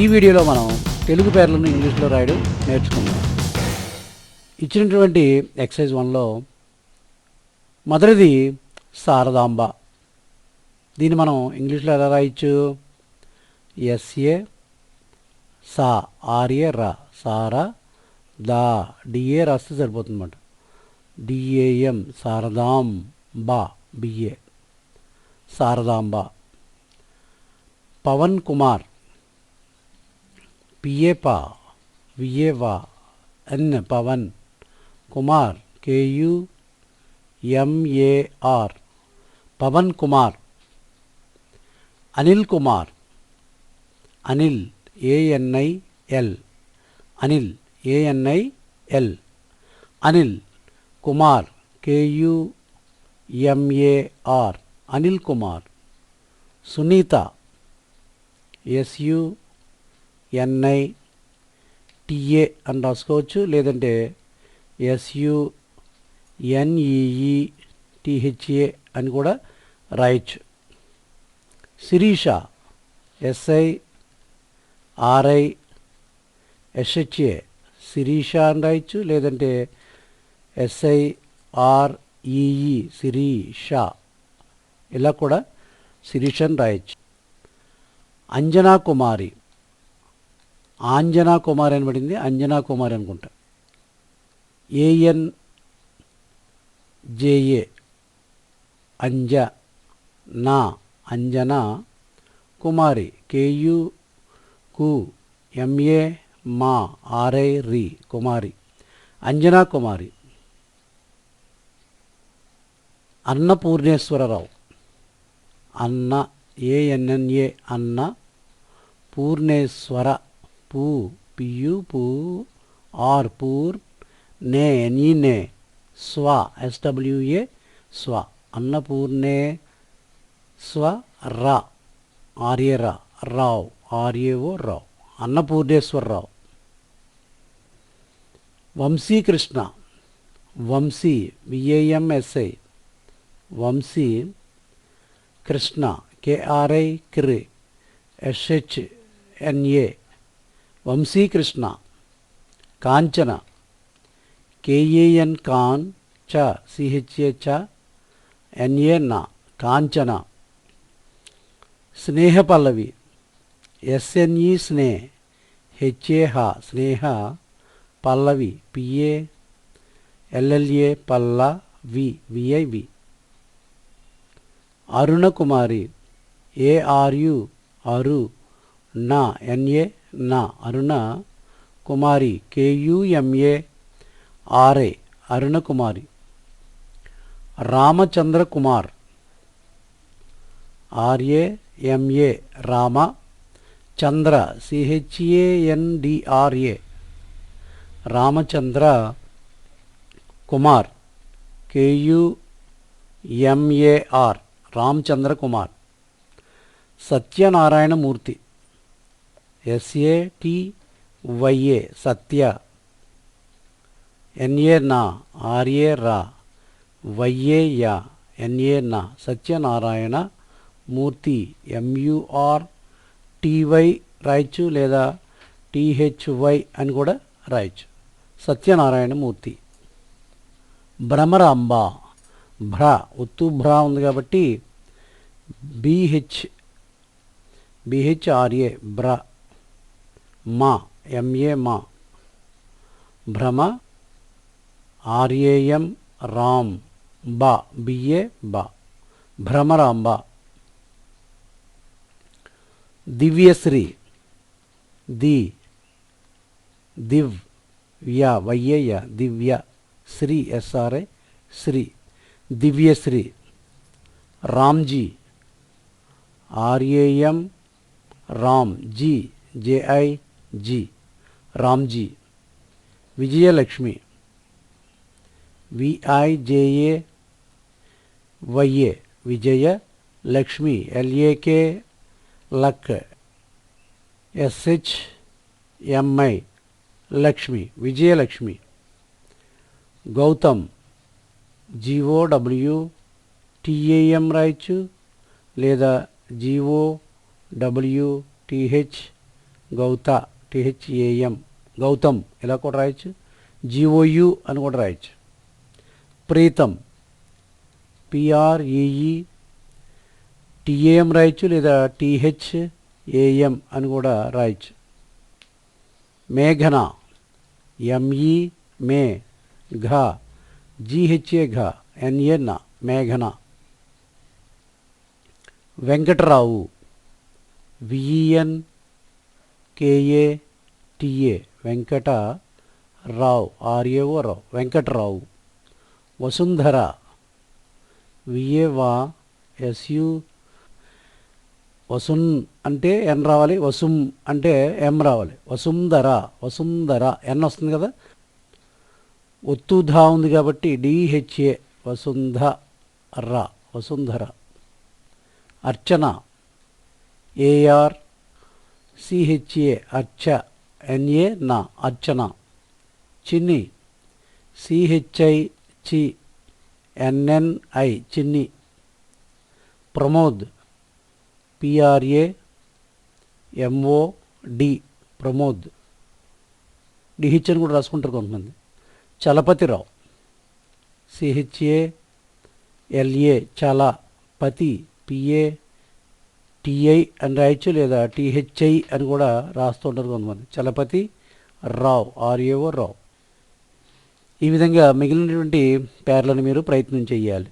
ఈ వీడియోలో మనం తెలుగు పేర్లను ఇంగ్లీష్లో రాయడం నేర్చుకుందాం. ఇచ్చినటువంటి ఎక్సైజ్ వన్లో మొదటిది శారదాంబ దీన్ని మనం ఇంగ్లీష్లో ఎలా రాయొచ్చు? ఎస్ఏ సా ఆర్ఏ రా. సారా దా డిఏ రాస్తే సరిపోతుందన్నమాట. డిఏఎం శారదాం బా బిఏ శారదాంబ పవన్ కుమార్. పిఏ పా విఏ వా N Pavan Kumar KU MAR Pavan Kumar Anil Kumar Anil ANIL Anil ANIL Anil Kumar KUMAR Anil Kumar Sunitha SU NI TA అని రాసుకోవచ్చు లేదంటే ఎస్యు ఎన్ఈఈ టిహెచ్ఏ అని కూడా రాయొచ్చు. Sirisha SI RI SHA Sirisha అని రాయొచ్చు. లేదంటే ఎస్ఐ ఆర్ఈఈ శిరీష ఇలా కూడా శిరీష అని రాయొచ్చు. అంజనా కుమారి ఆంజనా కుమారి అని పడింది అంజనా కుమారి అనుకుంటా. AN JA Anjana Anjana Kumari KU కు ఎంఏ మా ఆర్ఐ రి కుమారి అంజనా కుమారి. అన్నపూర్ణేశ్వరరావు అన్న ఏఎన్ఎన్ఏ అన్న పూర్ణేశ్వర పూ పియు పూ ఆర్ పూర్ నే ఎనీ నే స్వ ఎస్డబ్ల్యూఏ స్వ అన్నపూర్ణే స్వ రా ఆర్ఏ రా Rao RAO Rao Annapurneswararao Vamsikrishna Vamsi VAMSI Vamsi Krishna KRI క్రి SH NA Vamsikrishna Kanchana KAN కాన్ చ సిహెచ్ఏ చ ఎన్ఏ నా కాంచన స్నేహపల్లవి ఎస్ఎన్ఈ స్నే హెచ్ఏహ స్నేహ పల్లవి పిఏ ఎల్ఎల్ఏ పల్ల వి విఐవి అరుణకుమారి ఏఆర్యు అరు నా ఎన్ఏ నా Aruna Kumari KUMA RA Arunakumari. Ramachandra Kumar RA MA Rama Chandra CHANDRA Ramachandra Kumar KUMAR Ramachandra Kumar Satyanarayanamurthy. SA YA Satya NA నా RA రా వైఏ yeah ఎన్ఏ నా Satyanarayana Murthy ఎంయుఆర్ TY రాయొచ్చు లేదా టీహెచ్వై అని కూడా రాయొచ్చు. సత్యనారాయణ మూర్తి భ్రమరాంబ భ్ర ఉత్తు భ్ర ఉంది కాబట్టి బీహెచ్ బిహెచ్ఆర్ఏ బ్ర మా ఎంఏ మా భ్రమ ఆర్ఏఎం రామ్ బా బిఏ బా భ్రమరాంబ దివ్యశ్రీ ది దివ్ యా వయ్యయ్య Divya Sri SRI Sri Divyasri Ramji RAM Ram ji JI ji. Ramji. Vijayalakshmi. VIJA YA Vijaya Lakshmi LAK luck. SH MI Lakshmi. Vijayalakshmi. Gautam. GOW TAM రాయొచ్చు లేదా జీఓ డబ్ల్యూ టిహెచ్ గౌత. THAM Gautam ఇలా కూడా రాయొచ్చు? జిఓయు అని కూడా రాయొచ్చు. ప్రీతం పిఆర్ఈఈ టిఏఎం రాయొచ్చు లేదా టిహెచ్ ఏఎం అని కూడా రాయొచ్చు. మేఘన ఎంఈ మే ఘ జిహెచ్ఏ ఘ ఎన్ఎన్ మేఘన. Venkatarao V E N K A T A Venkata Rao R A O Rao Venkatarao Vasundhara విఏవా S U వసున్ అంటే ఎన్ రావాలి వసుం అంటే ఎం రావాలి. వసుంధర వసుంధర ఎన్ వస్తుంది కదా? ఒత్తుధా ఉంది కాబట్టి DHA Vasundhara Vasundhara Archana AR CHA అర్చ ఎన్ఏ నా Archana. Chinni. C H I చి N N I Chinni. Pramod. P R A M O D Pramod. D H అని కూడా రాసుకుంటారు కొంతమంది. చలపతిరావు. సిహెచ్ఏ ఎల్ఏ చల పతి పిఏ టిఐ అని రాయొచ్చు లేదా టిహెచ్ఐ అని కూడా రాస్తుంటారు కొంతమంది. చలపతి రావ్ ఆర్ఏఓ రావ్. ఈ విధంగా మిగిలినటువంటి పేర్లను మీరు ప్రయత్నం చేయాలి.